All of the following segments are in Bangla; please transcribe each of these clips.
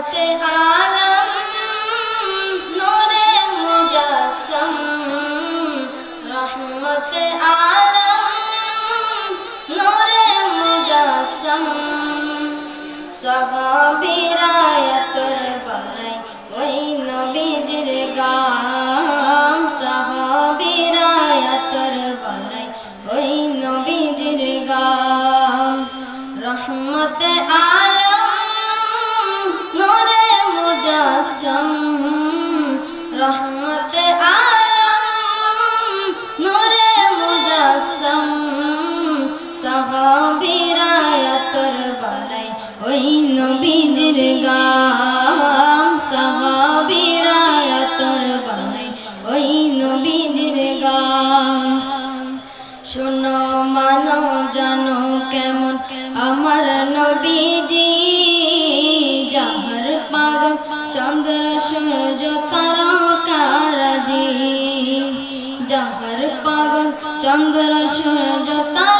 রহমতে আলম নূরে মুজাসম, রহমতে আলম, নূরে মুজাসম। সাহাবিরায়াতর বালাই ওই নবীজির গাম সাহাবিরায়াতর বালাই ওই নবীজির গাম সাহাবিরায়াতর বালাই ওই নবীজির গাম সাহাবিরায়াতর বালাই ওই নবীজির গাম শোনো, মানো, জানো কেমন আমার নবীজি। যাহার পাগল চন্দ্র, সূর্য, তারকারাজি। যাহার পাগল চন্দ্র, সূর্য তারকারাজি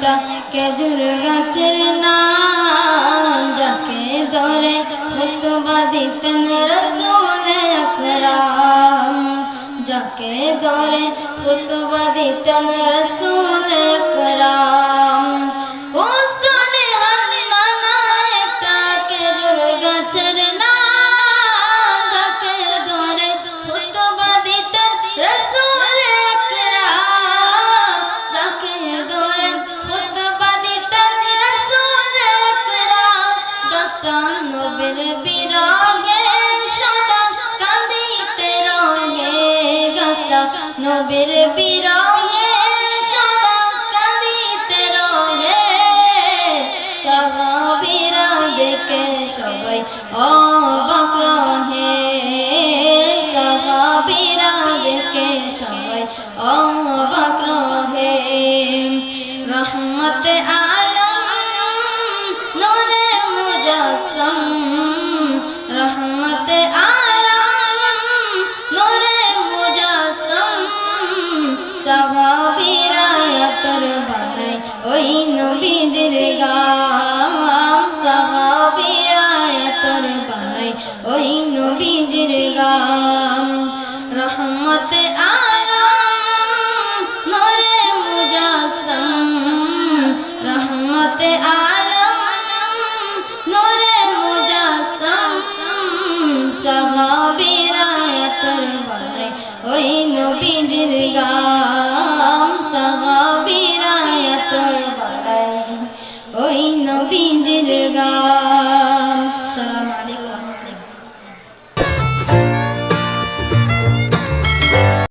একটা খেজুর গাছের নাম যাকে ধরে খুতবা দিতেন রসুল আকরাম যাকে ধরে খুতবা দিতেন রসুল দশটা নবীর বিরহে সদা কাঁদিতে রহে দশটা নবীর বিরহে সদা কাঁদিতে রহে সাহাবীরা দেখে সবাই অবাক ওই নবীজির গাম সাহাবীরায়াতর বালাই ওই নবীজির গাম। রহমতে আলম, নূরে মুজাসম। রহমতে আলম, নূরে মুজাসম। সাহাবীরায়াতর বালাই ওই নবীজির গাম। God.